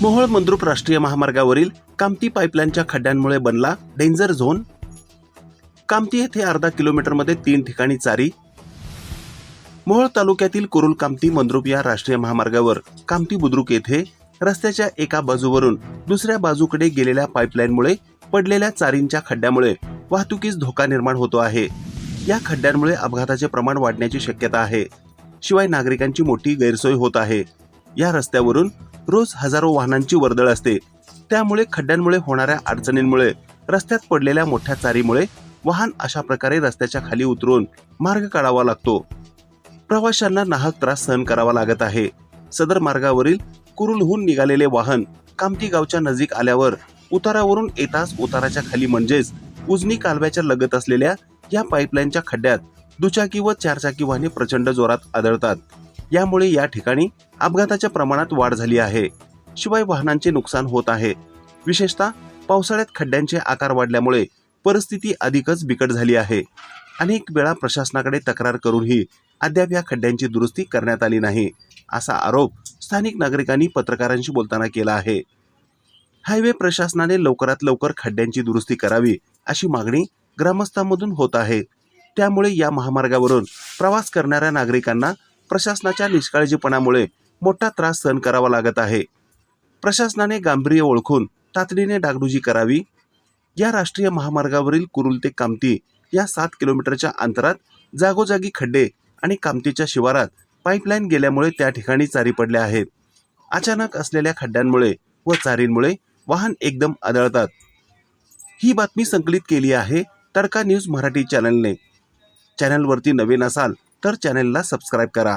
मोहोळ मंद्रुप राष्ट्रीय महामार्गावरील कामती पाईपलाईनच्या खड्ड्यांमुळे बनला डेंजर झोन. कामती येथे अर्धा किलोमीटरमध्ये तीन ठिकाणी चारी. मोहोळ तालुक्यातील कुरुल कामती मंद्रुप या राष्ट्रीय महामार्गावर कामती बुद्रुक येथे रस्त्याच्या एका बाजूवरून दुसऱ्या बाजूकडे गेलेल्या पाईपलाईनमुळे पडलेल्या चारींच्या खड्ड्यामुळे वाहतुकीस धोका निर्माण होतो आहे. या खड्ड्यांमुळे अपघाताचे प्रमाण वाढण्याची शक्यता आहे. शिवाय नागरिकांची मोठी गैरसोय होत आहे. या रस्त्यावरून रोज हजारो वाहनांची वर्दळ असते. त्यामुळे खड्ड्यांमुळे होणाऱ्या अडचणींमुळे रस्त्यात पडलेल्या मोठ्या चारीमुळे वाहन अशा प्रकारे रस्त्याच्या खाली उतरून मार्ग काढावा लागतो. प्रवाशांना नाहक त्रास सहन करावा लागत आहे. सदर मार्गावरील कुरुलहून निघालेले वाहन कामती गावच्या नजीक आल्यावर उतारावरून येताच उताराच्या खाली म्हणजेच उजनी कालव्याच्या लगत असलेल्या या पाईपलाईनच्या खड्ड्यात दुचाकी व चारचाकी वाहने प्रचंड जोरात आदळतात. यामुळे या ठिकाणी अपघाताच्या प्रमाणात वाढ झाली आहे. शिवाय वाहनांचे नुकसान होत आहे. विशेषतः पावसाळ्यात खड्ड्यांचे आकार वाढल्यामुळे परिस्थिती अधिकच बिकट झाली आहे. अनेक वेळा प्रशासनाकडे तक्रार करूनही अद्याप या खड्ड्यांची दुरुस्ती करण्यात आली नाही असा आरोप स्थानिक नागरिकांनी पत्रकारांशी बोलताना केला आहे. हायवे प्रशासनाने लवकरात लवकर खड्ड्यांची दुरुस्ती करावी अशी मागणी ग्रामस्थांमधून होत आहे. त्यामुळे या महामार्गावरून प्रवास करणाऱ्या नागरिकांना प्रशासनाच्या निष्काळजीपणामुळे मोठा त्रास सहन करावा लागत आहे. प्रशासनाने गांभीर्य ओळखून तातडीने डागडुजी करावी. या राष्ट्रीय महामार्गावरील कुरुल ते कामती या सात किलोमीटरच्या अंतरात जागोजागी खड्डे आणि कामतीच्या शिवारात पाईपलाईन गेल्यामुळे त्या ठिकाणी चारी पडल्या आहेत. अचानक असलेल्या खड्ड्यांमुळे व चारींमुळे वाहन एकदम आदळतात. ही बातमी संकलित केली आहे तडका न्यूज मराठी चॅनलने. चॅनलवरती नवीन असाल तर चॅनेलला सबस्क्राईब करा.